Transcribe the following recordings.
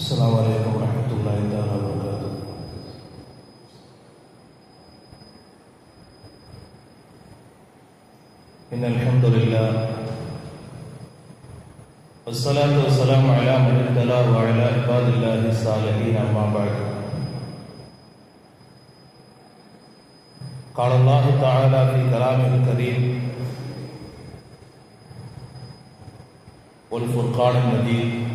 السلام عليكم ورحمة الله تعالى وبركاته. إن الحمد لله والصلاة والسلام على من ابتلى وعلى عباد الله الصالحين أما بعد. قال الله تعالى في كلامه الكريم والفرقان المجيد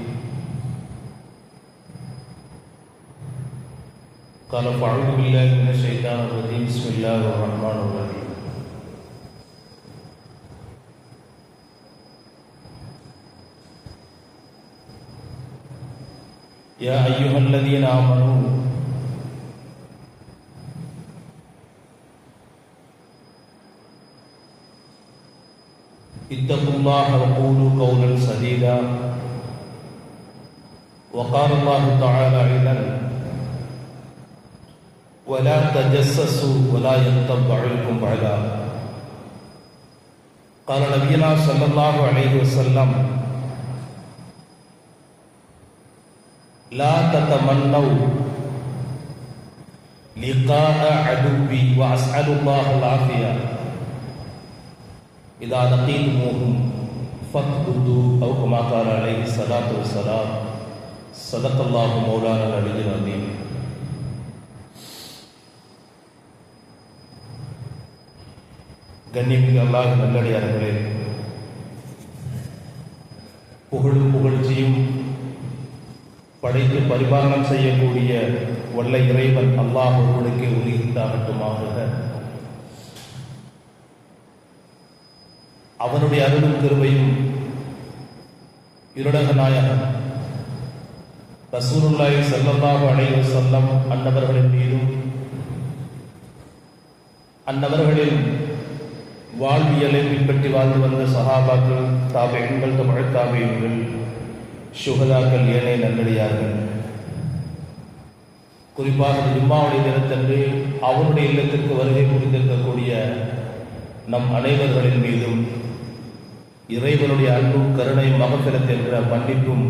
قال فأعوذ بالله من الشيطان الرجيم بسم الله الرحمن الرحيم يا أيها الذين آمنوا اتقوا الله وقولوا قولا سديدا وقال الله تعالى أيضا ولا تجسسوا ولا يغتب بعضكم بعضا قال نبينا صلى الله عليه وسلم لا تتمنوا لقاء عدوي وأسأل الله العافية. إذا لقيتموهم فاثبتوا أو كما قال عليه الصلاة والسلام. صدق الله مولانا العلي العظيم. கண்ணியமிகு அல்லாஹ் நல்லடியார்களே. புகழும் புகழ்ச்சியும் படைத்து பரிபாலனம் செய்யக்கூடிய வல்ல இறைவன் அல்லாஹ் ஒருவனுக்கு உரித்தாகட்டுமாக. அவனுடைய அருளும் திருவையும் இருடக நாயகன் ரசூருல்லாய் செல்லல்லாக அலைஹி செல்லம் அன்னவர்களின் மீதும் அன்னவர்களின் வாழ்வியலை பின்பற்றி வாழ்ந்து வந்த சஹாபாக்கள் தாபெண்கள் தமிழ் தாபெண்கள் சுகதாக்கள் ஏனைய நல்லடியார்கள் குறிப்பாக ஜும்மாவுடைய தினத்தன்று அவருடைய இல்லத்திற்கு வருகை புரிந்திருக்கக்கூடிய நம் அனைவர்களின் மீதும் இறைவனுடைய அன்பும் கருணை மகத்திரத் என்ற மன்னிப்பும்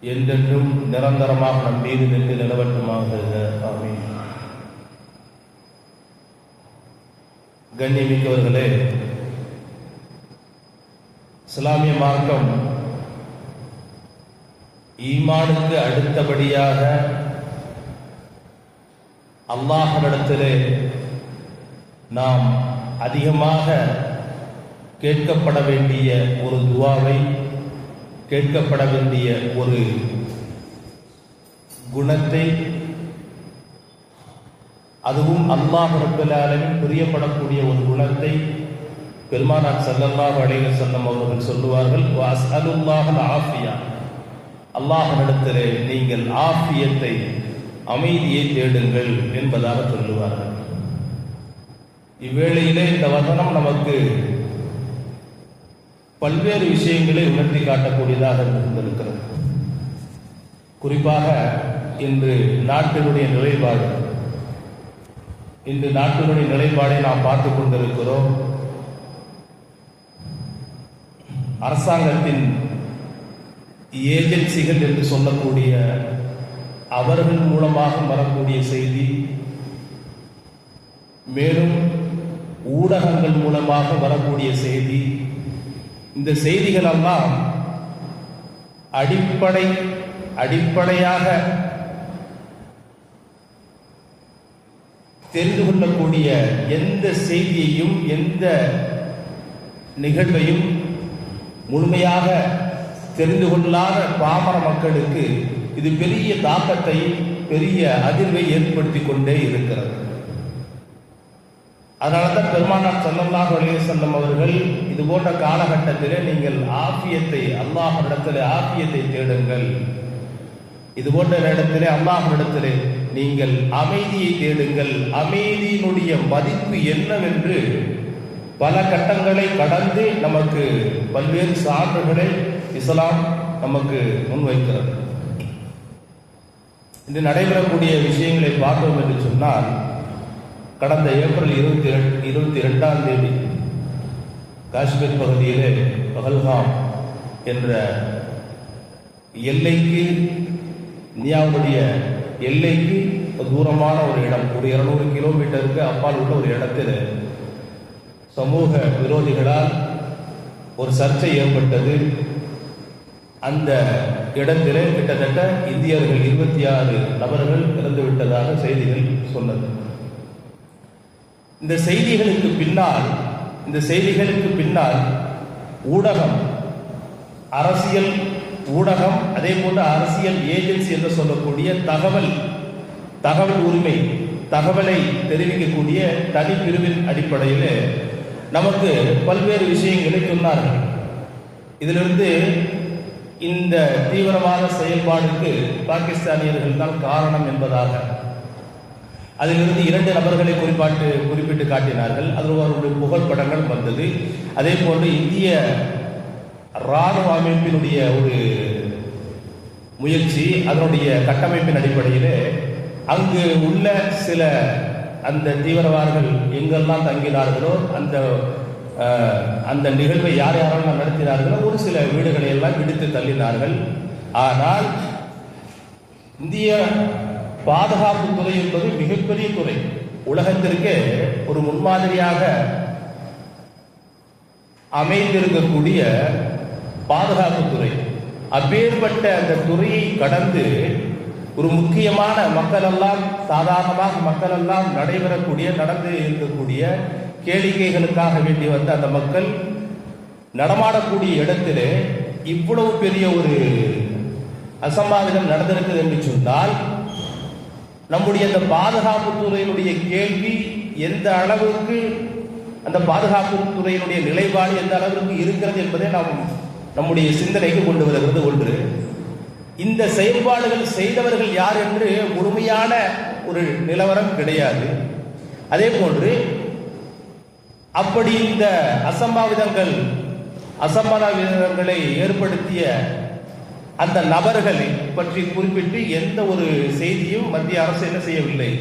என்றென்றும் நிரந்தரமாக நம் மீது நின்று நிலவட்டுமாக. ஆமீன். கண்ணியமிக்கவர்களே இஸ்லாமிய மார்க்கம் ஈமானுக்கு அடுத்தபடியாக அல்லாஹனிடத்திலே நாம் அதிகமாக கேட்கப்பட வேண்டிய ஒரு துவாவை கேட்கப்பட வேண்டிய ஒரு குணத்தை அதுவும் அல்லாஹ் ரப்பலாலின் பிரியப்படக்கூடிய ஒரு குணத்தை பெருமானார் சல்லல்லாஹ் அலைஹி வஸல்லம் அவர்கள் சொல்லுவார்கள் வஸ்அலுல்லாஹல் ஆஃபியா. அல்லாஹ்விடத்திலே நீங்கள் ஆஃபியத்தை அமைதியை தேடுங்கள் என்பதாக சொல்லுவார்கள். இவ்வேளையிலே இந்த வசனம் நமக்கு பல்வேறு விஷயங்களை உணர்த்தி காட்டக்கூடியதாக இருந்திருக்கிறது. குறிப்பாக இன்று நாட்டினுடைய நிலைப்பாடு இன்று நாட்டினுடைய நிலைப்பாடை நாம் பார்த்து கொண்டிருக்கிறோம். அரசாங்கத்தின் ஏஜென்சிகள் என்று சொல்லக்கூடிய அவர்கள் மூலமாக வரக்கூடிய செய்தி மேலும் ஊடகங்கள் மூலமாக வரக்கூடிய செய்தி இந்த செய்திகள் எல்லாம் அடிப்படை அடிப்படையாக தெரிந்து கொள்ளக்கூடிய எந்த செய்தியையும் எந்த நிகழ்வையும் முழுமையாக தெரிந்து கொள்ளாத பாமர மக்களுக்கு இது பெரிய தாக்கத்தை பெரிய அதிர்வை ஏற்படுத்தி கொண்டே இருக்கிறது. அதனால தான் பெருமானார் சல்லல்லாஹு அலைஹி செல்லம் அவர்கள் இது போன்ற காலகட்டத்திலே நீங்கள் ஆபியத்தை அல்லாஹிடத்திலே ஆபியத்தை தேடுங்கள். இது போன்ற இடத்திலே அல்லாஹிடத்திலே நீங்கள் அமைதியை தேடுங்கள். அமைதியினுடைய மதிப்பு என்னவென்று பல கட்டங்களை கடந்து நமக்கு பல்வேறு சான்றுகளை இஸ்லாம் நமக்கு முன்வைக்கிறது. இன்று நடைபெறக்கூடிய விஷயங்களை பார்த்தோம் என்று சொன்னால் கடந்த ஏப்ரல் இருபத்தி இருபத்தி ரெண்டாம் தேதி காஷ்மீர் பகுதியிலே பகல்காம் என்ற எல்லைக்கு இந்தியாவுடைய எல்லைக்கு தூரமான ஒரு இடம் ஒரு இருநூறு கிலோமீட்டருக்கு அப்பால் உள்ள ஒரு இடத்தில் சமூக விரோதிகளால் ஒரு சர்ச்சை ஏற்பட்டது. அந்த இடத்திலே கிட்டத்தட்ட இந்தியர்கள் இருபத்தி ஆறு நபர்கள் இறந்து விட்டதாக செய்திகள் சொன்னது. இந்த செய்திகளுக்கு பின்னால் இந்த செய்திகளுக்கு பின்னால் ஊடகம் அரசியல் ஊடகம் அதே போன்று அரசியல் ஏஜென்சி என்று சொல்லக்கூடிய தகவல் தகவல் உரிமை தகவலை தெரிவிக்கக்கூடிய தனிப்பிரிவின் அடிப்படையில் நமக்கு பல்வேறு விஷயங்களை சொன்னார்கள். இதிலிருந்து இந்த தீவிரவாத செயல்பாடுக்கு பாகிஸ்தானியர்கள் தான் காரணம் என்பதாக. அதிலிருந்து இரண்டு நபர்களை குறிப்பாட்டு குறிப்பிட்டு காட்டினார்கள். அதில் அவருடைய புகழ்படங்கள் வந்தது. அதே போன்று இந்திய இராணுவ அமைப்பினுடைய ஒரு முயற்சி அதனுடைய கட்டமைப்பின் அடிப்படையில் அங்கு உள்ள சில அந்த தீவிரவாதிகள் எங்கெல்லாம் தங்கினார்களோ அந்த அந்த நிகழ்வை யார் யாரெல்லாம் நடத்தினார்களோ ஒரு சில வீடுகளை எல்லாம் விடுத்து தள்ளினார்கள். ஆனால் இந்திய பாதுகாப்பு துறை என்பது மிகப்பெரிய துறை. உலகத்திற்கு ஒரு முன்மாதிரியாக அமைந்திருக்கக்கூடிய பாதுகாப்பு துறை. அப்பேற்பட்ட அந்த துறையை கடந்து ஒரு முக்கியமான மக்கள் எல்லாம் சாதாரணமாக மக்கள் எல்லாம் நடைபெறக்கூடிய நடந்து இருக்கக்கூடிய கேளிக்கைகளுக்காக வேண்டி வந்த அந்த மக்கள் நடமாடக்கூடிய இடத்திலே இவ்வளவு பெரிய ஒரு அசம்பாவிதம் நடந்திருக்குது என்று சொன்னால் நம்முடைய அந்த பாதுகாப்பு துறையினுடைய கேள்வி எந்த அளவுக்கு அந்த பாதுகாப்பு துறையினுடைய நிலைப்பாடு எந்த அளவிற்கு இருக்கிறது என்பதை நாம் நம்முடைய சிந்தனைக்கு கொண்டு வருகிறது ஒன்று. இந்த செயல்பாடுகள் செய்தவர்கள் யார் என்று முழுமையான ஒரு நிலவரம் கிடையாது. அதே போன்று அப்படி இந்த அசம்பாவிதங்கள் அசம்பாவிதங்களை ஏற்படுத்திய அந்த நபர்களை பற்றி குறிப்பிட்டு எந்த ஒரு செய்தியும் மத்திய அரசு என்ன செய்யவில்லை.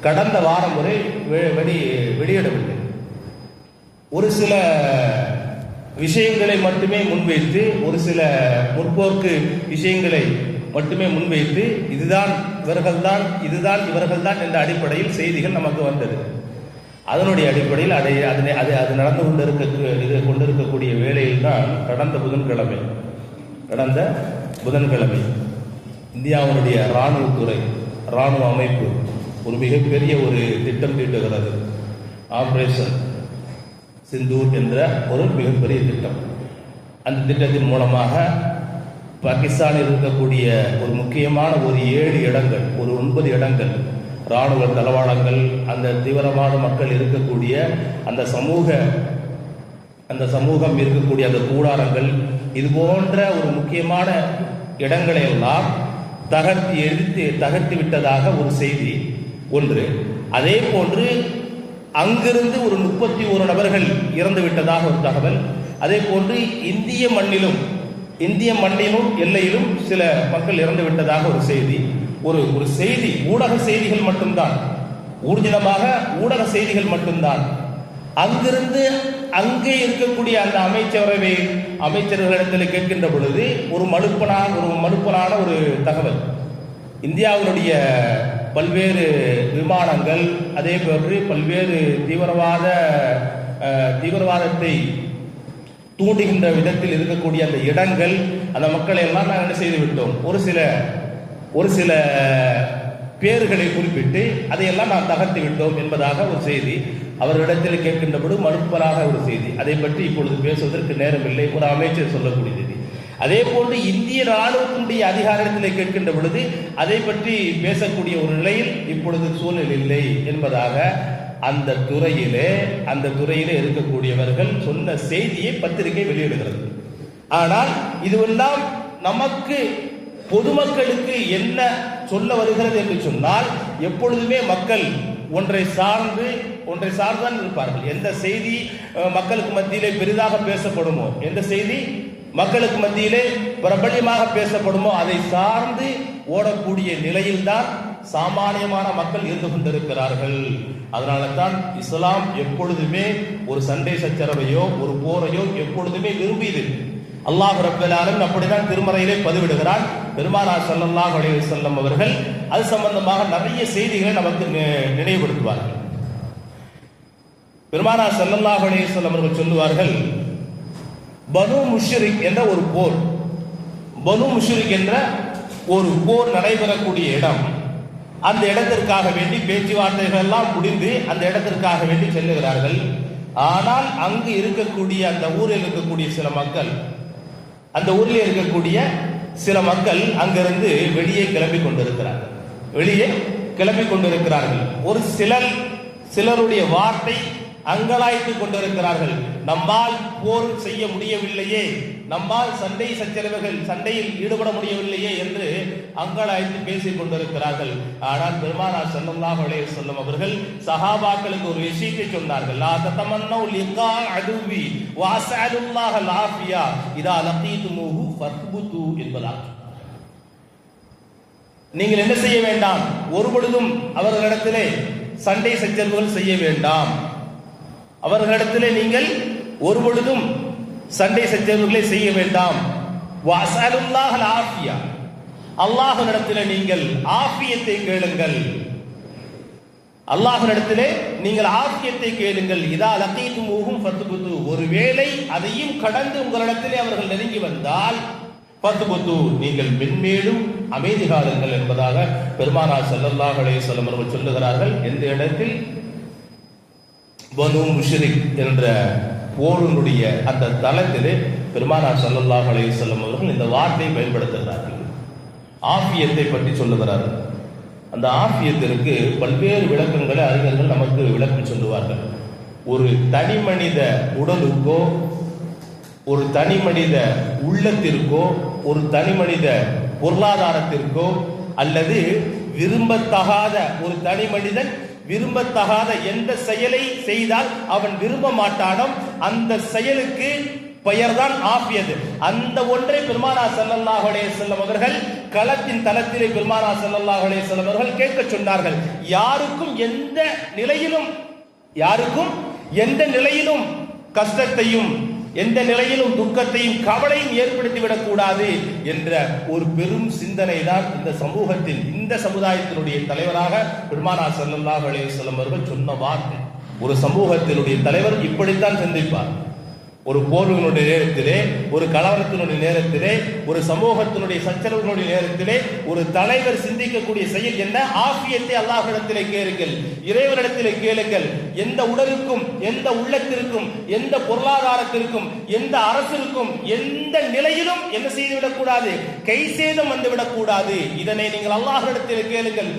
கடந்த வாரம் வரை வெ- வெளி வெளியிடவில்லை. ஒரு சில விஷயங்களை மட்டுமே முன்வைத்து ஒரு சில முற்போக்கு விஷயங்களை மட்டுமே முன்வைத்து இதுதான் இவர்கள்தான் இதுதான் இவர்கள்தான் என்ற அடிப்படையில் செய்திகள் நமக்கு வந்தது. அதனுடைய அடிப்படையில் அதை அதனை அது அது நடந்து கொண்டிருக்க இது கொண்டிருக்கக்கூடிய வேலையில் தான் கடந்த புதன்கிழமை கடந்த புதன்கிழமை இந்தியாவினுடைய இராணுவத்துறை இராணுவ அமைப்பு ஒரு மிகப்பெரிய ஒரு திட்டம் தீட்டுகிறது. ஆப்ரேஷன் சிந்தூர் என்ற ஒரு மிகப்பெரிய திட்டம். அந்த திட்டத்தின் மூலமாக பாகிஸ்தானில் இருக்கக்கூடிய ஒரு முக்கியமான ஒரு ஏழு இடங்கள் ஒரு ஒன்பது இடங்கள் இராணுவ தளவாடங்கள் அந்த தீவிரமான மக்கள் இருக்கக்கூடிய அந்த சமூக அந்த சமூகம் இருக்கக்கூடிய அந்த கூடாரங்கள் இது போன்ற ஒரு முக்கியமான இடங்களை எல்லாம் தகர்த்து எழுத்து தகர்த்து விட்டதாக ஒரு செய்தி ஒன்று. அதே போன்று அங்கிருந்து ஒரு முப்பத்தி ஒரு நபர்கள் இறந்து விட்டதாக ஒரு தகவல். அதே போன்று இந்திய மண்ணிலும் இந்திய மண்ணிலும் எல்லையிலும் சில மக்கள் இறந்து விட்டதாக ஒரு செய்தி. ஒரு ஒரு செய்தி ஊடக செய்திகள் மட்டும்தான். ஊர்ஜிதமாக ஊடக செய்திகள் மட்டும்தான். அங்கிருந்து அங்கே இருக்கக்கூடிய அந்த அமைச்சரவை அமைச்சர்களிடத்தில் கேட்கின்ற பொழுது ஒரு மலுப்பனான ஒரு மலுப்பனான ஒரு தகவல். இந்தியாவினுடைய பல்வேறு விமானங்கள் அதே போன்று பல்வேறு தீவிரவாத தீவிரவாதத்தை தூண்டுகின்ற விதத்தில் இருக்கக்கூடிய அந்த இடங்கள் அந்த மக்களை எல்லாம் நாங்கள் என்ன செய்து விட்டோம்? ஒரு சில ஒரு சில பேர்களை குறிப்பிட்டு அதையெல்லாம் நாம் தகர்த்து விட்டோம் என்பதாக ஒரு செய்தி அவர்களிடத்தில் கேட்கின்றபோது மறுப்பதாக ஒரு செய்தி. அதை பற்றி இப்பொழுது பேசுவதற்கு நேரமில்லை ஒரு அமைச்சர் சொல்லக்கூடியது. அதே போன்று இந்திய ராணுவத்தினுடைய அதிகாரத்தில் கேட்கின்ற பொழுது அதை பற்றி பேசக்கூடிய ஒரு நிலையில் இப்பொழுது சூழல் இல்லை என்பதாக அந்த துறையிலே அந்த துறையிலே இருக்கக்கூடியவர்கள் சொன்ன செய்தியை பத்திரிகை வெளியிடுகிறது. ஆனால் இதுவெல்லாம் நமக்கு பொதுமக்களுக்கு என்ன சொல்ல வருகிறது என்று சொன்னால் எப்பொழுதுமே மக்கள் ஒன்றை சார்ந்து ஒன்றை சார்ந்துதான் இருப்பார்கள். எந்த செய்தி மக்களுக்கு மத்தியிலே பெரிதாக பேசப்படுமோ? எந்த செய்தி? மக்களுக்கு மத்தியிலே பிரபல்யமாக பேசப்படுமோ அதை சார்ந்து ஓடக்கூடிய நிலையில்தான் சாமானியமான மக்கள் இருந்து கொண்டிருக்கிறார்கள். அதனால தான் இஸ்லாம் எப்பொழுதுமே ஒரு சண்டை சச்சரவையோ ஒரு போரையோ எப்பொழுதுமே விரும்பியது. அல்லாஹ் ரப்பல் அப்படிதான் திருமறையிலே பதிவிடுகிறார் பெருமானார் ஸல்லல்லாஹு அலைஹி செல்லம் அவர்கள் அது சம்பந்தமாக நிறைய செய்திகளை நமக்கு நினைவுபடுத்துவார்கள். பெருமானார் ஸல்லல்லாஹு அலைஹி செல்லம் அவர்கள் சொல்லுவார்கள் பனு முஷ்ரிக் என்ற ஒரு போர். பனு முஷ்ரிக் என்ற ஒரு போர் நடைபெறக்கூடிய இடம். அந்த இடத்திற்காக வேண்டி பேச்சுவார்த்தைகள் எல்லாம் முடிந்து அந்த இடத்திற்காக வேண்டி செல்லுகிறார்கள். ஆனால் அங்கு இருக்கக்கூடிய அந்த ஊரில் இருக்கக்கூடிய சில மக்கள் அந்த ஊரில் இருக்கக்கூடிய சில மக்கள் அங்கிருந்து வெளியே கிளம்பி கொண்டிருக்கிறார்கள். வெளியே கிளம்பி கொண்டிருக்கிறார்கள். ஒரு சிலர் சிலருடைய வார்த்தை அங்கலாய்த்து கொண்டிருக்கிறார்கள். நம்மால் போர் செய்ய முடியவில்லையே. நம்மால் சண்டை சச்சரவுகள் சண்டையில் ஈடுபட முடியவில்லையே என்று அங்கலாய்த்து பேசிக் கொண்டிருக்கிறார்கள். ஆனால் பெருமானார் ஸல்லல்லாஹு அலைஹி சொல்லும் அவர்கள் சஹாபாக்களுக்கு ஒரு விஷயத்தை சொன்னார்கள். லா தத்தமன்னோ லிகா அதுவி வஅஸ்அலுல்லாஹ லாஃபியா இதா லகீதுமுஹு ஃபத்புது என்பதாக நீங்கள் என்ன செய்ய வேண்டாம்? ஒரு பொழுதும் அவர்களிடத்திலே சண்டை சச்சரவுகள் செய்ய வேண்டாம். அவர்களிடத்திலே நீங்கள் ஒரு பொழுதும் சண்டை சச்சரவுகளை செய்ய வேண்டாம். வஅஸ்அலுல்லாஹ ஆஃபியா. அல்லாஹ்விடத்திலே நீங்கள் ஆஃபியத்தை கேளுங்கள். அல்லாஹ்விடத்திலே நீங்கள் ஆஃபியத்தை கேளுங்கள். இதா லகீத்தும் ஊகும் ஃபத்துபுத்து ஒருவேளை அதையும் கடந்து உங்களிடத்திலே அவர்கள் நெருங்கி வந்தால் ஃபத்துபுத்து நீங்கள் மென்மேலும் அமைதி காலுங்கள் என்பதாக பெருமானார் செல்லல்லாஹலே அலைஹி வஸல்லம் அவர்கள் சொல்லுகிறார்கள். எந்த இடத்தில்? பனு முஷ்ரிக் என்ற போரினுடைய அந்த தளத்திலே பெருமானார் சல்லல்லாஹ் அலைஹி வஸல்லம் அவர்கள் இந்த வார்த்தையை பயன்படுத்துகிறார்கள். ஆஃபியத்தை பற்றி சொல்லுகிறார்கள் அந்த ஆஃபியத்திற்கு பல்வேறு விளக்கங்களை அறிஞர்கள் நமக்கு விளக்கம் சொல்லுவார்கள். ஒரு தனி மனித உடலுக்கோ ஒரு தனி மனித உள்ளத்திற்கோ ஒரு தனி மனித பொருளாதாரத்திற்கோ அல்லது விரும்பத்தகாத ஒரு தனி மனிதன் விரும்பத்தகாத எந்த செயலை செய்தால் அவன் விரும்ப மாட்டானோ அந்த செயலுக்கு பெயர்தான் ஆஃபியது. அந்த ஒன்றை பெருமானா ஸல்லல்லாஹு செல்லும் அவர்கள் களத்தின் தளத்திலே பெருமானா ஸல்லல்லாஹு செல்லும் அவர்கள் கேட்க சொன்னார்கள். யாருக்கும் எந்த நிலையிலும் யாருக்கும் எந்த நிலையிலும் கஷ்டத்தையும் எந்த நிலையிலும் துக்கத்தையும் கவலையும் ஏற்படுத்தி விடக்கூடாது என்ற ஒரு பெரும் சிந்தனை தான் இந்த சமூகத்தில் இந்த சமுதாயத்தினுடைய தலைவராக பெருமானா ஸல்லல்லாஹு அலைஹி செல்லும் அவர்கள் சொன்ன வார்த்தை. ஒரு சமூகத்தினுடைய தலைவர் இப்படித்தான் சிந்திப்பார். ஒரு போர்வினுடைய நேரத்திலே ஒரு கலவரத்தினுடைய நேரத்திலே ஒரு சமூகத்தினுடைய சச்சரவுகளுடைய நேரத்திலே ஒரு தலைவர் சிந்திக்கக்கூடிய செயல் என்ன? ஆசியத்தை அல்லாஹிடத்திலே கேளுங்கள். இறைவனிடத்திலே கேளுங்கள். எந்த உடலுக்கும் எந்த உள்ளத்திற்கும் எந்த பொருளாதாரத்திற்கும் எந்த அரசிற்கும் எந்த நிலையிலும் என்ன செய்துவிடக்கூடாது கை சேதம் வந்து விடக்கூடாது இதனை நீங்கள் அல்லாஹிடத்திலே கேளுங்கள்.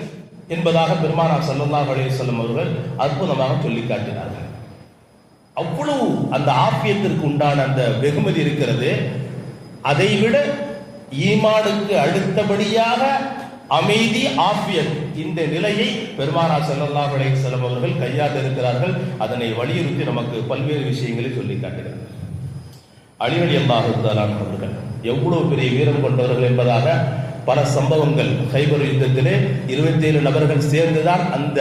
என்பதாக பெருமானார் சல்லாஹ் அலைஹி அவர்கள் அற்புதமாக சொல்லி காட்டினார்கள். அவ்வளவு அந்த ஆப்பியத்திற்கு உண்டான அந்த வெகுமதி இருக்கிறது. அதைவிட ஈமானுக்கு அடுத்தபடியாக அமைதி ஆஃபியத் இந்த நிலையை பெருமானா செல்லல்லா அலைஹி வஸல்லம் அவர்கள் கையாண்டு இருக்கிறார்கள் அதனை வலியுறுத்தி நமக்கு பல்வேறு விஷயங்களை சொல்லி காட்டுகிறார். அழிவழி அல்லாஹு அவர்கள் எவ்வளவு பெரிய வீரம் கொண்டவர்கள் என்பதாக பல சம்பவங்கள். ஹைபர் யுத்தத்திலே 27 நபர்கள் சேர்ந்துதான் அந்த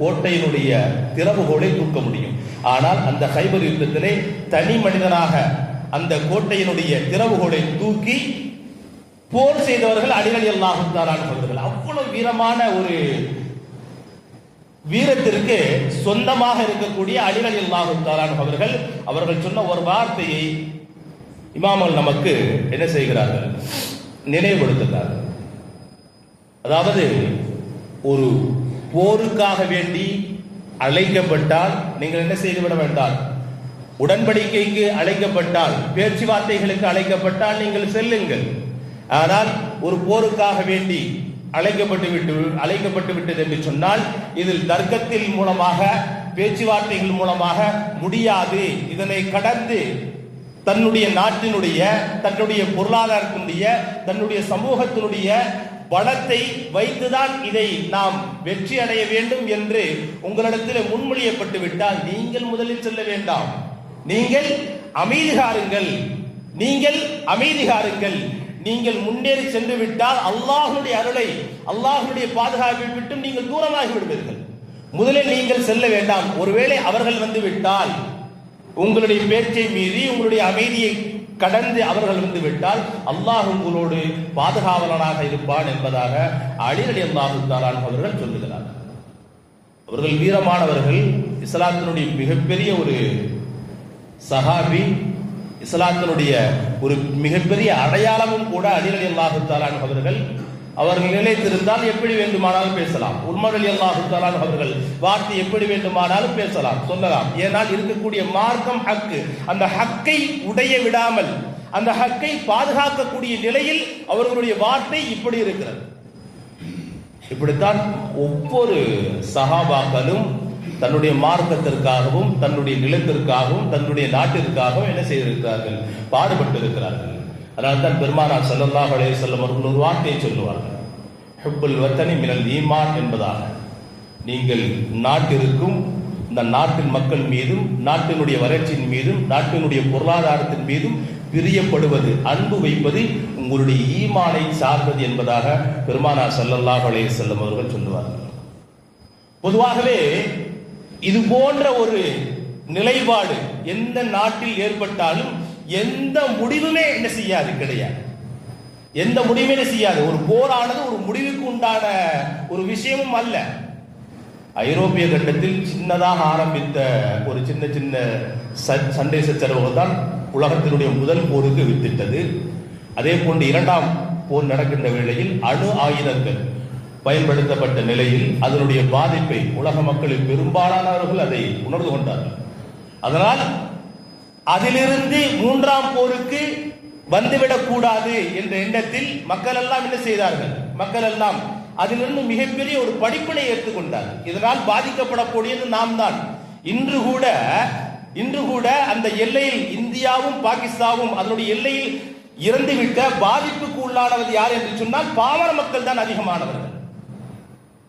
கோட்டையினுடைய திறவுகோலை தூக்க முடியும். ஆனால் அந்த ஹைபர் யுத்தத்திலே தனி மனிதனாக அந்த கோட்டையினுடைய திறவுகோலை தூக்கி போர் செய்தவர்கள் அடிகள் எல்லாம் சொல்கிறார்கள் அவர்கள் அவ்வளவு வீரமான ஒரு வீரத்திற்கு சொந்தமாக இருக்கக்கூடிய அடிகள் எல்லாம் அவர்கள் அவர்கள் சொன்ன ஒரு வார்த்தையை இமாமல் நமக்கு என்ன செய்கிறார்கள்? நினைவுபடுத்துகிறார்கள். அதாவது ஒரு போருக்காக வேண்டி அழைக்கப்பட்டால் நீங்கள் என்ன செய்துவிட வேண்டாம்? உடன்படிக்கைக்கு அழைக்கப்பட்டால் பேச்சுவார்த்தைகளுக்கு அழைக்கப்பட்டால் நீங்கள் செல்லுங்கள். ஆனால் ஒரு போருக்காக வேண்டி அழைக்கப்பட்டு விட்டு அழைக்கப்பட்டு விட்டது என்று சொன்னால் இதில் தர்க்கத்தில் மூலமாக பேச்சுவார்த்தைகள் மூலமாக முடியாது. இதனை கடந்து தன்னுடைய நாட்டினுடைய தன்னுடைய பொருளாதாரத்தினுடைய தன்னுடைய சமூகத்தினுடைய பலத்தை வைத்துதான் இதை நாம் வெற்றி அடைய வேண்டும் என்று உங்களிடத்தில் முன்மொழியப்பட்டு விட்டால் நீங்கள் முதலில் செல்ல வேண்டாம். நீங்கள் அமைதிகாருங்கள். நீங்கள் அமைதிகாருங்கள். நீங்கள் முன்னேறி சென்று விட்டால் அல்லாஹ்வுடைய அருளை அல்லாஹ்வுடைய பாதுகாப்பை விட்டும் நீங்கள் தூரமாகி விடுவீர்கள் முதலில் நீங்கள் செல்ல வேண்டாம். ஒருவேளை அவர்கள் வந்து விட்டால் உங்களுடைய பேச்சை மீறி உங்களுடைய அமைதியை கடந்து அவர்கள் வந்து விட்டால் அல்லாஹ் உங்களோடு பாதுகாவலனாக இருப்பான் என்பதாக அலிரடி அல்லாஹு தாலான் அவர்கள் சொல்லுகிறார். அவர்கள் வீரமானவர்கள் இஸ்லாத்தினுடைய மிகப்பெரிய ஒரு சஹாபி இஸ்லாத்தினுடைய ஒரு மிகப்பெரிய அடையாளமும் கூட அலிரடி அல்லாஹு தாலான் அவர்கள் அவர்கள் நிலைத்திருந்தால் எப்படி வேண்டுமானாலும் பேசலாம். உண்மகள் எல்லாம் தாலான் அவர்கள் வார்த்தை எப்படி வேண்டுமானாலும் பேசலாம் சொல்லலாம். ஏனால் இருக்கக்கூடிய மார்க்கம் ஹக்கு. அந்த ஹக்கை உடைய விடாமல் அந்த ஹக்கை பாதுகாக்கக்கூடிய நிலையில் அவர்களுடைய வார்த்தை இப்படி இருக்கிறது. இப்படித்தான் ஒவ்வொரு சகாபாக்களும் தன்னுடைய மார்க்கத்திற்காகவும் தன்னுடைய நிலத்திற்காகவும் தன்னுடைய நாட்டிற்காகவும் என்ன செய்திருக்கிறார்கள்? பாடுபட்டு இருக்கிறார்கள் அதனால தான் பெருமானார் செல்லல்லா பழைய செல்லும் அவர்கள் ஒரு வார்த்தையை சொல்லுவார்கள். ஹெப்புல் வத்தனி மினல் ஈமான் என்பதாக. நீங்கள் நாட்டிற்கும் இந்த நாட்டின் மக்கள் மீதும் நாட்டினுடைய வளர்ச்சியின் மீதும் நாட்டினுடைய பொருளாதாரத்தின் மீதும் பிரியப்படுவது அன்பு வைப்பது உங்களுடைய ஈமானை சார்ந்தது என்பதாக பெருமானார் செல்லல்லா பழைய செல்லும் அவர்கள் சொல்லுவார்கள். பொதுவாகவே இது போன்ற ஒரு நிலைப்பாடு எந்த நாட்டில் ஏற்பட்டாலும் எந்த முடிவுமே என்ன செய்யாது கிடையாது. எந்த முடிவுமே என்ன செய்யாது. ஒரு போரானது ஒரு முடிவுக்கு உண்டான ஒரு விஷயமும் அல்ல. ஐரோப்பிய கண்டத்தில் சின்னதாக ஆரம்பித்த ஒரு சின்ன சின்ன ச- சண்டை சச்சரவுகள் தான் உலகத்தினுடைய முதல் போருக்கு வித்திட்டது. அதே போன்று இரண்டாம் போர் நடக்கின்ற வேளையில் அணு ஆயுதங்கள் பயன்படுத்தப்பட்ட நிலையில் அதனுடைய பாதிப்பை உலக மக்களில் பெரும்பாலானவர்கள் அதை உணர்ந்து கொண்டார்கள். அதனால் அதிலிருந்து மூன்றாம் போருக்கு வந்துவிடக் கூடாது என்ற எண்ணத்தில் மக்கள் எல்லாம் என்ன செய்தார்கள்? மக்கள் எல்லாம் அதிலிருந்து மிகப்பெரிய ஒரு படிப்பினை ஏற்றுக்கொண்டார். இதனால் பாதிக்கப்படக்கூடியது நாம் தான் இன்று கூட இன்று கூட அந்த எல்லையில் இந்தியாவும் பாகிஸ்தானும் அதனுடைய எல்லையில் இறந்துவிட்ட பாதிப்புக்கு உள்ளானவர் யார் என்று சொன்னால் பாமர மக்கள் தான் அதிகமானவர்கள்.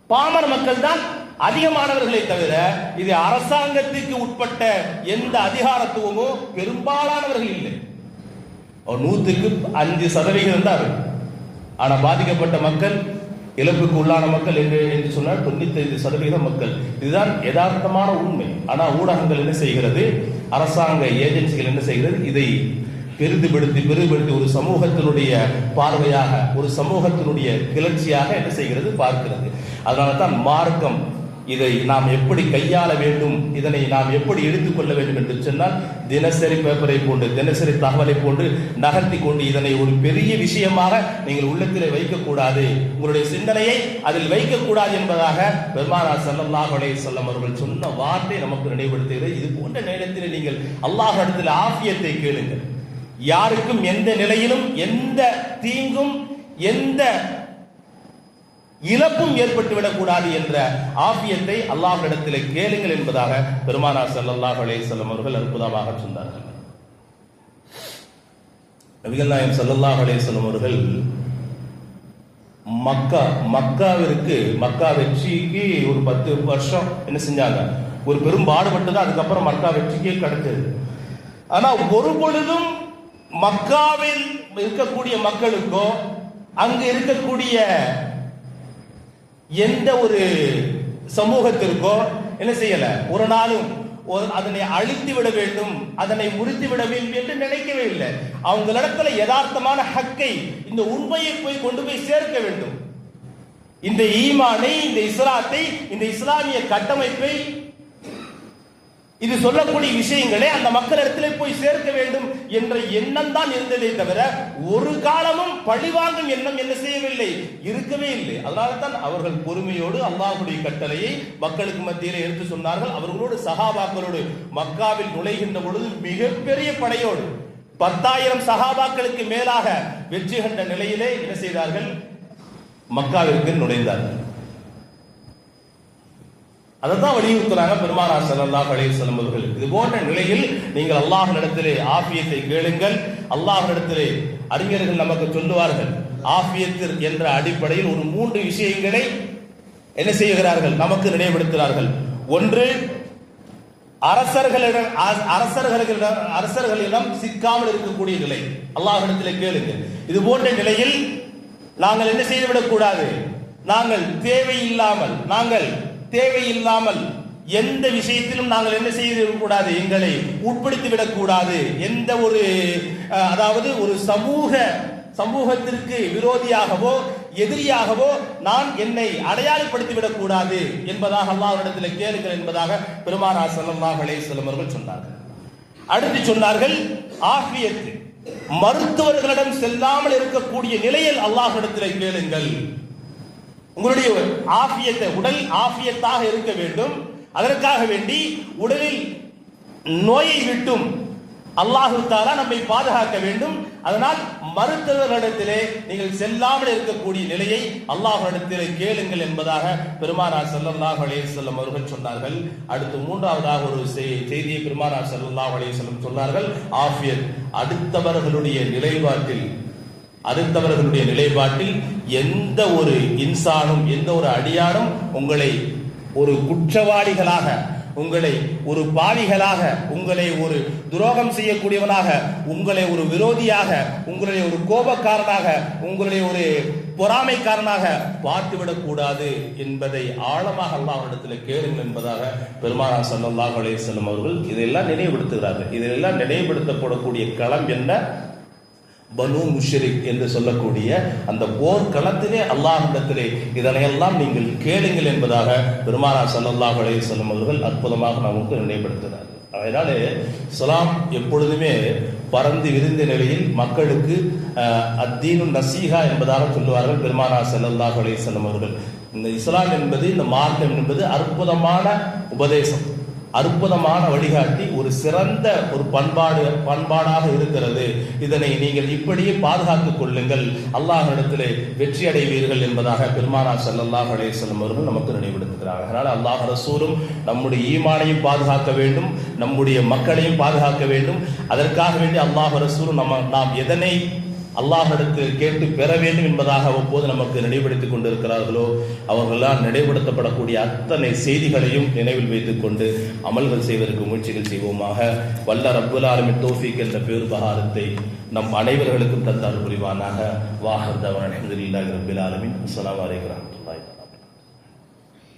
பாமர மக்கள் தான் அதிகமானவர்களை தவிர இது அரசாங்கத்திற்கு உட்பட்ட எந்த அதிகாரத்துவமோ பெரும்பாலானவர்கள் இல்லை. ஒரு நூத்துக்கு அஞ்சு சதவிகிதம் தான் இருக்கு. ஆனா பாதிக்கப்பட்ட மக்கள் இழப்புக்கு உள்ளான மக்கள் என்று என்று சொன்னால் தொண்ணூத்தி ஐந்து சதவீதம் மக்கள். இதுதான் யதார்த்தமான உண்மை. ஆனா ஊடகங்கள் என்ன செய்கிறது? அரசாங்க ஏஜென்சிகள் என்ன செய்கிறது? இதை பெரிதுபடுத்தி பெரிதுபடுத்தி ஒரு சமூகத்தினுடைய பார்வையாக ஒரு சமூகத்தினுடைய கிளர்ச்சியாக என்ன செய்கிறது? பார்க்கிறது. அதனால தான் மார்க்கம் இதை நாம் எப்படி கையாள வேண்டும் இதனை நாம் எப்படி எடுத்துக்கொள்ள வேண்டும் என்று சொன்னால் தினசரி பேப்பரை போன்று தினசரி தகவலை போன்று நகர்த்தி கொண்டு இதனை ஒரு பெரிய விஷயமாக நீங்கள் உள்ளத்திலே வைக்கக்கூடாது. உங்களுடைய சிந்தனையை அதில் வைக்கக்கூடாது என்பதாக பெருமானா ஸல்லல்லாஹு அலைஹி வஸல்லம் அவர்கள் சொன்ன வார்த்தை நமக்கு நினைவுபடுத்துகிறது. இது போன்ற நேரத்தில் நீங்கள் அல்லாஹ் இடத்தில் ஆஃபியத்தை கேளுங்கள். யாருக்கும் எந்த நிலையிலும் எந்த தீங்கும் எந்த இழப்பும் ஏற்பட்டுவிடக் கூடாது என்ற ஆபியத்தை அல்லாஹ்விடத்திலே கேளுங்கள் என்பதாக பெருமானார் ஸல்லல்லாஹு அலேசல்லம் அவர்கள் அற்புதமாக சொன்னார்கள். நபிகள் நாயகம் ஸல்லல்லாஹு அவர்கள் மக்கா மக்காவிற்கு மக்கா வெற்றிக்கு ஒரு பத்து வருஷம் என்ன செஞ்சாங்க? ஒரு பெரும் பாடுபட்டது தான் அதுக்கப்புறம் மக்கா வெற்றிக்கே கிடைச்சது ஆனா ஒரு பொழுதும் மக்காவில் இருக்கக்கூடிய மக்களுக்கோ அங்கு இருக்கக்கூடிய எந்த ஒரு சமூகத்திற்கோ என்ன செய்யல? ஒரு நாளும் ஒரு- அதனை அழித்து விட வேண்டும் அதனை முறித்து விட வேண்டும் என்று நினைக்கவே இல்லை. அவங்களிடத்துல யதார்த்தமான ஹக்கை இந்த உண்மையை போய் கொண்டு போய் சேர்க்க வேண்டும். இந்த ஈமானை இந்த இஸ்லாத்தை இந்த இஸ்லாமிய கட்டமைப்பை இது சொல்லக்கூடிய விஷயங்களே அந்த மக்களிடத்திலே போய் சேர்க்க வேண்டும் என்ற எண்ணம் தான் இருந்ததே தவிர ஒரு காலமும் பழிவாங்கும் எண்ணம் என்ன செய்யவில்லை. இருக்கவே இல்லை. அதனால தான் அவர்கள் பொறுமையோடு அல்லாஹுடைய கட்டளையை மக்களுக்கு மத்தியிலே எடுத்து சொன்னார்கள். அவர்களோடு சகாபாக்களோடு மக்காவில் நுழைகின்ற பொழுது மிகப்பெரிய படையோடு பத்தாயிரம் சகாபாக்களுக்கு மேலாக வெற்றி கண்ட நிலையிலே என்ன செய்தார்கள்? மக்காவிற்கு நுழைந்தார்கள். அதை தான் வலியுறுத்துறாங்க பெருமானார் செல்லல்லாஹ் அலைய செல்லும் அவர்கள். இது போன்ற நிலையில் நீங்கள் அல்லாஹ்விடத்திலே ஆஃபியத்தை கேளுங்கள். அல்லாஹ்விடத்திலே அறிஞர்கள் நமக்கு சொல்லுவார்கள் ஆஃபியத்து என்ற அடிப்படையில் ஒரு மூன்று விஷயங்களை என்ன செய்கிறார்கள் நமக்கு நினைவுபடுத்துகிறார்கள். ஒன்று அரசர்களிடம் அரசர்களிடம் அரசர்களிடம் சிக்காமல் இருக்கக்கூடிய நிலை. அல்லாஹ்விடத்திலே கேளுங்கள். இது போன்ற நிலையில் நாங்கள் என்ன செய்துவிடக் கூடாது நாங்கள் தேவையில்லாமல் நாங்கள் தேவையில்லாமல் எந்த விஷயத்திலும் நாங்கள் என்ன செய்திடக்கூடாது எங்களை உட்படுத்தி விடக்கூடாது எந்த ஒரு அதாவது ஒரு சமூக சமூகத்திற்கு விரோதியாகவோ எதிரியாகவோ நான் என்னை அடையாளப்படுத்தி விடக்கூடாது என்பதாக அல்லாஹ்விடத்தில் கேளுங்கள் என்பதாக பெருமானார் ஸல்லல்லாஹு அலைஹி அவர்கள் சொன்னார்கள். அடுத்து சொன்னார்கள் ஆஃபியத்து. மருத்துவர்களிடம் செல்லாமல் இருக்கக்கூடிய நிலையில் அல்லாஹ்விடத்தில் கேளுங்கள். உங்களுடைய ஆஃபியத்தை உடல் ஆஃபியத்தாக இருக்க வேண்டும். அதற்காக வேண்டி உடலில் நோயை விட்டும் அல்லாஹு தாலா நம்மை பாதுகாக்க வேண்டும். அதனால் மருத்துவர்களிடத்திலே நீங்கள் செல்லாமல் இருக்கக்கூடிய நிலையை அல்லாஹ்விடத்திலே கேளுங்கள் என்பதாக பெருமானார் ஸல்லல்லாஹு அலைஹி செல்லும் அவர்கள் சொன்னார்கள். அடுத்து மூன்றாவதாக ஒரு செய்தியை பெருமானார் ஸல்லல்லாஹு அலைஹி செல்லும் சொன்னார்கள். ஆஃபியத் அடுத்தவர்களுடைய நிலைப்பாட்டில் அடுத்தவர்களுடைய நிலைப்பாட்டில் எந்த ஒரு இன்சானும் எந்த ஒரு அடியாரும் உங்களை ஒரு குற்றவாளிகளாக உங்களை ஒரு பாவிகளாக உங்களை ஒரு துரோகம் செய்யக்கூடியவனாக உங்களை ஒரு விரோதியாக உங்களை ஒரு கோபக்காரனாக உங்களை ஒரு பொறாமைக்காரனாக பார்த்துவிடக் கூடாது என்பதை ஆழமாக அல்லாஹ் அவரிடத்தில் கேளுங்கள் என்பதாக பெருமானா சல்லாஹ் அலைஹி வஸல்லம் அவர்கள் இதையெல்லாம் நினைவுபடுத்துகிறார்கள். இதையெல்லாம் நினைவுபடுத்தப்படக்கூடிய களம் என்ன? பனு முஷரிக் என்று சொல்லக்கூடிய அந்த போர் களத்திலே அல்லாஹ்விடத்திலே இதனையெல்லாம் நீங்கள் கேளுங்கள் என்பதாக பெருமானா சல்லாஹ் அலைஹி செல்லும் அவர்கள் அற்புதமாக நமக்கு நினைப்படுத்தினார் அதனாலே இஸ்லாம் எப்பொழுதுமே பறந்து விரிந்த நிலையில் மக்களுக்கு அத்தீனும் அத்தீனு என்பதாக சொல்லுவார்கள் பெருமானா செல்லல்லாஹ் அலைஹி செல்லும் அவர்கள். இந்த இஸ்லாம் என்பது இந்த மார்க்கம் என்பது அற்புதமான உபதேசம். அற்புதமான வழிகாட்டி ஒரு சிறந்த ஒரு பண்பாடு பண்பாடாக இருக்கிறது. இதனை நீங்கள் இப்படியே பாதுகாத்துக் கொள்ளுங்கள். அல்லாஹ்விடத்திலே வெற்றி அடைவீர்கள் என்பதாக பெருமானா ஸல்லல்லாஹு அலைஹி வஸல்லம் அவர்கள் நமக்கு நினைவுபடுத்துகிறார். அதனால் அல்லாஹ் ரசூலும் நம்முடைய ஈமானையும் பாதுகாக்க வேண்டும் நம்முடைய மக்களையும் பாதுகாக்க வேண்டும். அதற்காக வேண்டி அல்லாஹ் ரசூலும் நம்ம நாம் எதனை அல்லாஹ்விடத்தில் கேட்டு பெற வேண்டும் என்பதாக அவ்வப்போது நமக்கு நினைவுபடுத்திக் கொண்டிருக்கிறார்களோ அவர்களால் நினைவுபடுத்தப்படக்கூடிய அத்தனை செய்திகளையும் நினைவில் வைத்துக் கொண்டு அமல்கள் செய்வதற்கு முயற்சிகள் செய்வோமாக. வல்ல ரப்புல் தோஃபிக் என்ற பேருபகாரத்தை நம் அனைவர்களுக்கும் தந்தால் புரிவானாக. வாஹர் தவன் அஹமதுல்லாஹி ரப்பில் ஆலமீன். அஸ்ஸலாமு